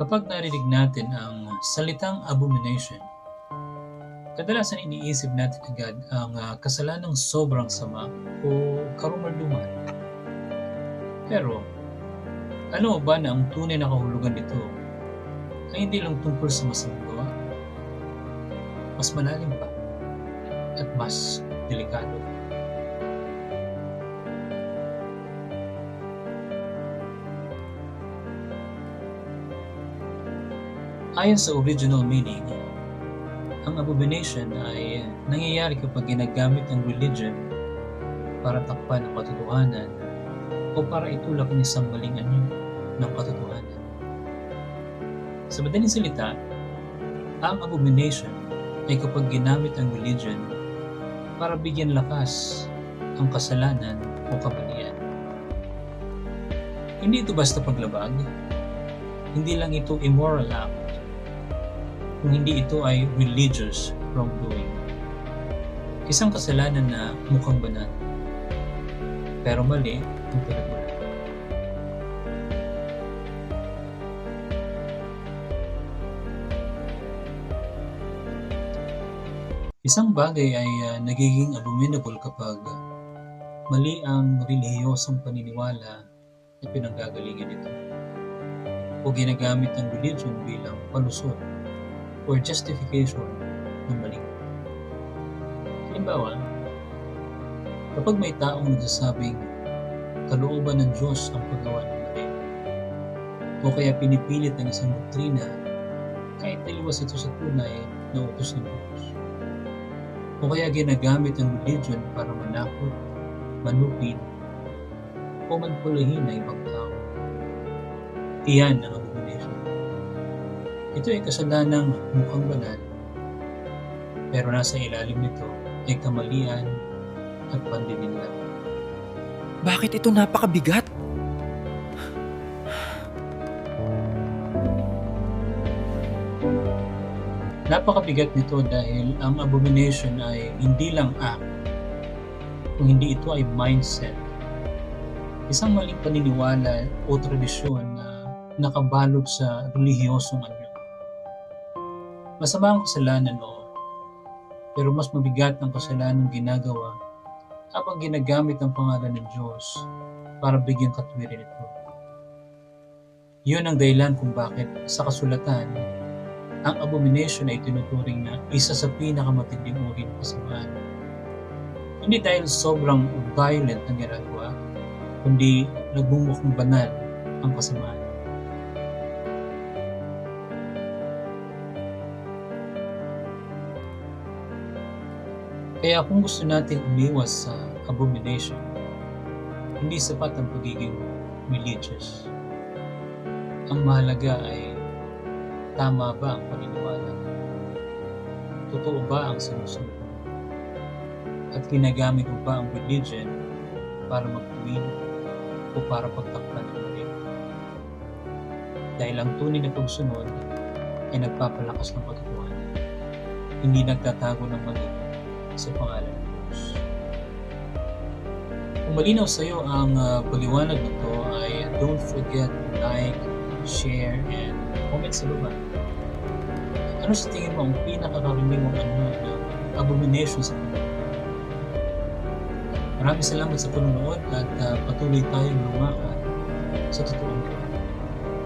Kapag narinig natin ang salitang abomination, kadalasan iniisip natin agad ang ah, kasalanang sobrang sama o karumalduman. Pero, mo ba na ang tunay na kahulugan nito ay hindi lang tungkol sa masamang gawa? Mas malalim pa at mas delikado. Ayon sa original meaning, ang abomination ay nangyayari kapag ginagamit ang religion para takpan ang katotohanan o para itulak ang isang maling anyo ng katotohanan. Sa madaling salita, ang abomination ay kapag ginamit ang religion para bigyan lakas ang kasalanan o kamalian. Hindi ito basta paglabag, hindi lang ito immoral act, kung hindi ito ay religious wrongdoing. Isang kasalanan na mukhang banal, pero mali ang pinagmulan. Isang bagay ay ah, nagiging abominable kapag mali ang relihiyosong paniniwala na pinanggagalingan nito o ginagamit ang religion bilang palusot or justification ng mali. Halimbawa, kapag may taong nagsasabing kalooban ng Diyos ang paggawa ng mali o kaya pinipilit ang isang doktrina kahit taliwas ito sa tunay na utos ng Diyos o kaya ginagamit ang religion para manakot, manupid o manpulahin ng ibang tao. Iyan ang. Ito ay kasalanang mukhang banal, pero nasa ilalim nito ay kamalian at panlilinlang. Bakit ito napakabigat? Napakabigat nito dahil ang abomination ay hindi lang act, kung hindi ito ay mindset. Isang maling paniniwala o tradisyon na nakabalot sa relihiyosong anyo. Masama ang kasalanan oo, pero mas mabigat ang kasalanan ginagawa habang ginagamit ang pangalan ng Diyos para bigyan katwiran ito. Yun ang dahilan kung bakit sa kasulatan ang abomination ay tinuturing na isa sa pinakamatinding uri ng kasamaan. Hindi dahil sobrang violent ang ginagawa, kundi nagmumukhang banal ang kasamaan. Kaya kung gusto natin umiwas sa abomination, hindi sapat ang pagiging religious. Ang mahalaga ay Tama ba ang paniniwala? Totoo ba ang sinusunod? At ginagamit mo ba ang religion para magtuwid o para pagtakpan ng mali? Dahil ang tunay na pagsunod ay nagpapalakas ng katotohanan. Hindi nagtatago ng mali sa pangalan ng Diyos. Kung malinaw sa iyo ang uh, paliwanag nito ay don't forget to like, share, and comment sa baba. Ano sa tingin mo ang pinakakaraniwang ano ng abomination sa mundo? Maraming salamat sa panonood at uh, patuloy tayong lumakad sa totoong Diyos.